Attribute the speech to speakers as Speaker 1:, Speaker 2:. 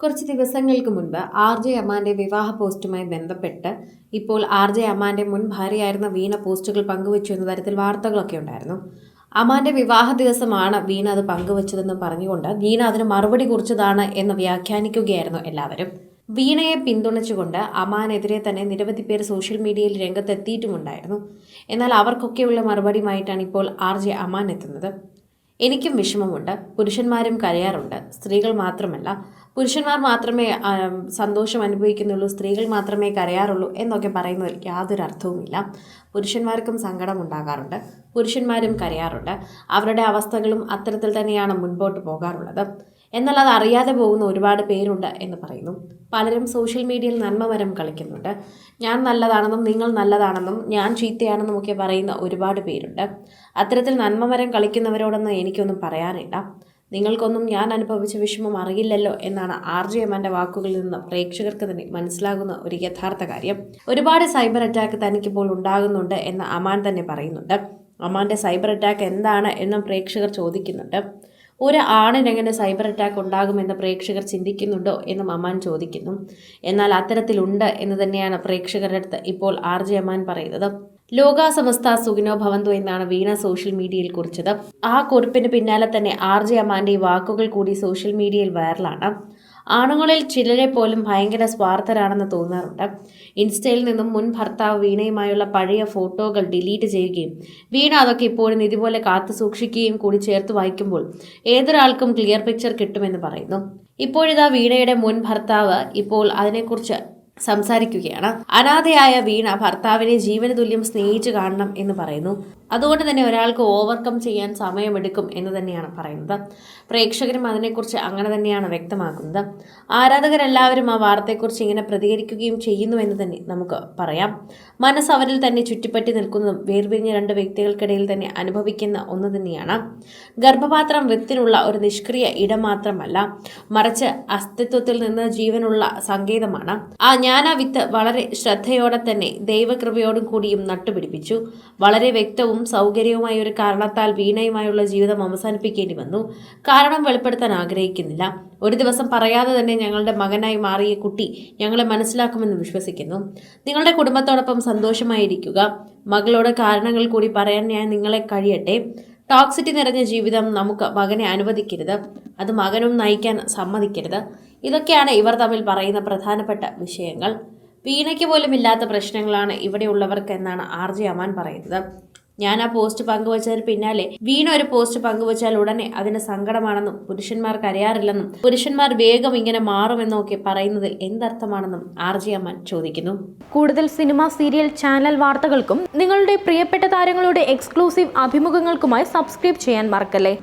Speaker 1: കുറച്ച് ദിവസങ്ങൾക്ക് മുൻപ് ആർ ജെ അമ്മാന്റെ വിവാഹ പോസ്റ്റുമായി ബന്ധപ്പെട്ട് ഇപ്പോൾ ആർ ജെ അമ്മാന്റെ മുൻ ഭാര്യയായിരുന്ന വീണ പോസ്റ്റുകൾ പങ്കുവച്ചു എന്ന തരത്തിൽ വാർത്തകളൊക്കെ ഉണ്ടായിരുന്നു. അമ്മാന്റെ വിവാഹ ദിവസമാണ് വീണ അത് പങ്കുവച്ചതെന്ന് പറഞ്ഞുകൊണ്ട് വീണ അതിന് മറുപടി കുറിച്ചതാണ് എന്ന് വ്യാഖ്യാനിക്കുകയായിരുന്നു എല്ലാവരും. വീണയെ പിന്തുണച്ചുകൊണ്ട് അമാനെതിരെ തന്നെ നിരവധി പേർ സോഷ്യൽ മീഡിയയിൽ രംഗത്തെത്തിയിട്ടുമുണ്ടായിരുന്നു. എന്നാൽ അവർക്കൊക്കെയുള്ള മറുപടിയുമായിട്ടാണ് ഇപ്പോൾ ആർ ജെ അമാൻ എത്തുന്നത്. എനിക്കും വിഷമമുണ്ട് പുരുഷന്മാരും കരയാറുണ്ട് സ്ത്രീകൾ മാത്രമല്ല പുരുഷന്മാർ മാത്രമേ സന്തോഷം അനുഭവിക്കുന്നുള്ളൂ സ്ത്രീകൾ മാത്രമേ കരയാറുള്ളൂ എന്നൊക്കെ പറയുന്നതിൽ യാതൊരു അർത്ഥവുമില്ല. പുരുഷന്മാർക്കും സങ്കടം ഉണ്ടാകാറുണ്ട് പുരുഷന്മാരും കരയാറുണ്ട്. അവരുടെ അവസ്ഥകളും അത്തരത്തിൽ തന്നെയാണ് മുൻപോട്ട് പോകാറുള്ളത്. എന്നാൽ അത് അറിയാതെ പോകുന്ന ഒരുപാട് പേരുണ്ട് എന്ന് പറയുന്നു. പലരും സോഷ്യൽ മീഡിയയിൽ നന്മമരം കളിക്കുന്നുണ്ട്. ഞാൻ നല്ലതാണെന്നും നിങ്ങൾ നല്ലതാണെന്നും ഞാൻ ചീത്തയാണെന്നും ഒക്കെ പറയുന്ന ഒരുപാട് പേരുണ്ട്. അത്തരത്തിൽ നന്മമരം കളിക്കുന്നവരോടൊന്നും എനിക്കൊന്നും പറയാനില്ല. നിങ്ങൾക്കൊന്നും ഞാൻ അനുഭവിച്ച വിഷമം അറിയില്ലല്ലോ എന്നാണ് ആർ ജെ എമ്മാന്റെ വാക്കുകളിൽ നിന്ന് പ്രേക്ഷകർക്ക് തന്നെ മനസ്സിലാകുന്ന ഒരു യഥാർത്ഥ കാര്യം. ഒരുപാട് സൈബർ അറ്റാക്ക് തനിക്കിപ്പോൾ ഉണ്ടാകുന്നുണ്ട് എന്ന് അമാൻ തന്നെ പറയുന്നുണ്ട്. അമാന്റെ സൈബർ അറ്റാക്ക് എന്താണ് എന്നും പ്രേക്ഷകർ ചോദിക്കുന്നുണ്ട്. ഒരു ആണിനെങ്ങനെ സൈബർ അറ്റാക്ക് ഉണ്ടാകുമെന്ന് പ്രേക്ഷകർ ചിന്തിക്കുന്നുണ്ടോ എന്നും അമാൻ ചോദിക്കുന്നു. എന്നാൽ അത്തരത്തിലുണ്ട് എന്ന് തന്നെയാണ് പ്രേക്ഷകരുടെ അടുത്ത് ഇപ്പോൾ ആർ ജെ അമാൻ പറയുന്നത്. ലോകാസമസ്ത സുഖിനോ ഭവന്തു എന്നാണ് വീണ സോഷ്യൽ മീഡിയയിൽ കുറിച്ചത്. ആ കുറിപ്പിന് പിന്നാലെ തന്നെ ആർ ജെ അമാന്റെ വാക്കുകൾ കൂടി സോഷ്യൽ മീഡിയയിൽ വൈറലാണ്. ആണുങ്ങളിൽ ചിലരെ പോലും ഭയങ്കര സ്വാർത്ഥരാണെന്ന് തോന്നാറുണ്ട്. ഇൻസ്റ്റയിൽ നിന്നും മുൻ ഭർത്താവ് വീണയുമായുള്ള പഴയ ഫോട്ടോകൾ ഡിലീറ്റ് ചെയ്യുകയും വീണ അതൊക്കെ ഇപ്പോഴും ഇതുപോലെ കാത്തു സൂക്ഷിക്കുകയും കൂടി ചേർത്ത് വായിക്കുമ്പോൾ ഏതൊരാൾക്കും ക്ലിയർ പിക്ചർ കിട്ടുമെന്ന് പറയുന്നു. ഇപ്പോഴിതാ വീണയുടെ മുൻ ഭർത്താവ് ഇപ്പോൾ അതിനെക്കുറിച്ച് സംസാരിക്കുകയാണ്. അനാഥയായ വീണ ഭർത്താവിനെ ജീവന തുല്യം സ്നേഹിച്ചു കാണണം എന്ന് പറയുന്നു. അതുകൊണ്ട് തന്നെ ഒരാൾക്ക് ഓവർകം ചെയ്യാൻ സമയമെടുക്കും എന്ന് തന്നെയാണ് പറയുന്നത്. പ്രേക്ഷകരും അതിനെക്കുറിച്ച് അങ്ങനെ തന്നെയാണ് വ്യക്തമാക്കുന്നത്. ആരാധകരെല്ലാവരും ആ വാർത്തയെക്കുറിച്ച് ഇങ്ങനെ പ്രതികരിക്കുകയും ചെയ്യുന്നു എന്ന് തന്നെ നമുക്ക് പറയാം. മനസ്സ് അവരിൽ തന്നെ ചുറ്റിപ്പറ്റി നിൽക്കുന്നതും വേർപിരിഞ്ഞ രണ്ട് വ്യക്തികൾക്കിടയിൽ തന്നെ അനുഭവിക്കുന്ന ഒന്ന് തന്നെയാണ്. ഗർഭപാത്രം വൃത്തിനുള്ള ഒരു നിഷ്ക്രിയ ഇടം മാത്രമല്ല മറിച്ച് അസ്തിത്വത്തിൽ നിന്ന് ജീവനുള്ള സങ്കേതമാണ്. ആ ആ വിത്ത് വളരെ ശ്രദ്ധയോടെ തന്നെ ദൈവകൃപയോടും കൂടിയും നട്ടുപിടിപ്പിച്ചു. വളരെ വ്യക്തവും സൗകര്യവുമായ ഒരു കാരണത്താൽ വീണയുമായുള്ള ജീവിതം അവസാനിപ്പിക്കേണ്ടി വന്നു. കാരണം വെളിപ്പെടുത്താൻ ആഗ്രഹിക്കുന്നില്ല. ഒരു ദിവസം പറയാതെ തന്നെ ഞങ്ങളുടെ മകനായി മാറിയ കുട്ടി ഞങ്ങളെ മനസ്സിലാക്കുമെന്ന് വിശ്വസിക്കുന്നു. നിങ്ങളുടെ കുടുംബത്തോടൊപ്പം സന്തോഷമായിരിക്കുക. മകളോട് കാരണങ്ങൾ കൂടി പറയാൻ ഞാൻ നിങ്ങളെ കഴിയട്ടെ. ടോക്സിറ്റി നിറഞ്ഞ ജീവിതം നമുക്ക് മകനെ അനുവദിക്കരുത്. അത് മകനും നയിക്കാൻ സമ്മതിക്കരുത്. ഇതൊക്കെയാണ് ഇവർ തമ്മിൽ പറയുന്ന പ്രധാനപ്പെട്ട വിഷയങ്ങൾ. വീണയ്ക്ക് പോലും ഇല്ലാത്ത പ്രശ്നങ്ങളാണ് ഇവിടെയുള്ളവർക്ക് എന്നാണ് ആർ ജെ അമാൻ പറയുന്നത്. ഞാൻ ആ പോസ്റ്റ് പങ്കുവച്ചതിന് പിന്നാലെ വീണ ഒരു പോസ്റ്റ് പങ്കുവച്ചാൽ ഉടനെ അതിന് സങ്കടമാണെന്നും പുരുഷന്മാർക്ക് അറിയാറില്ലെന്നും പുരുഷന്മാർ വേഗം ഇങ്ങനെ മാറുമെന്നും ഒക്കെ പറയുന്നതിൽ എന്തർത്ഥമാണെന്നും ആർ ജി അമ്മൻ ചോദിക്കുന്നു.
Speaker 2: കൂടുതൽ സിനിമ സീരിയൽ ചാനൽ വാർത്തകൾക്കും നിങ്ങളുടെ പ്രിയപ്പെട്ട താരങ്ങളുടെ എക്സ്ക്ലൂസീവ് അഭിമുഖങ്ങൾക്കുമായി സബ്സ്ക്രൈബ് ചെയ്യാൻ മറക്കല്ലേ?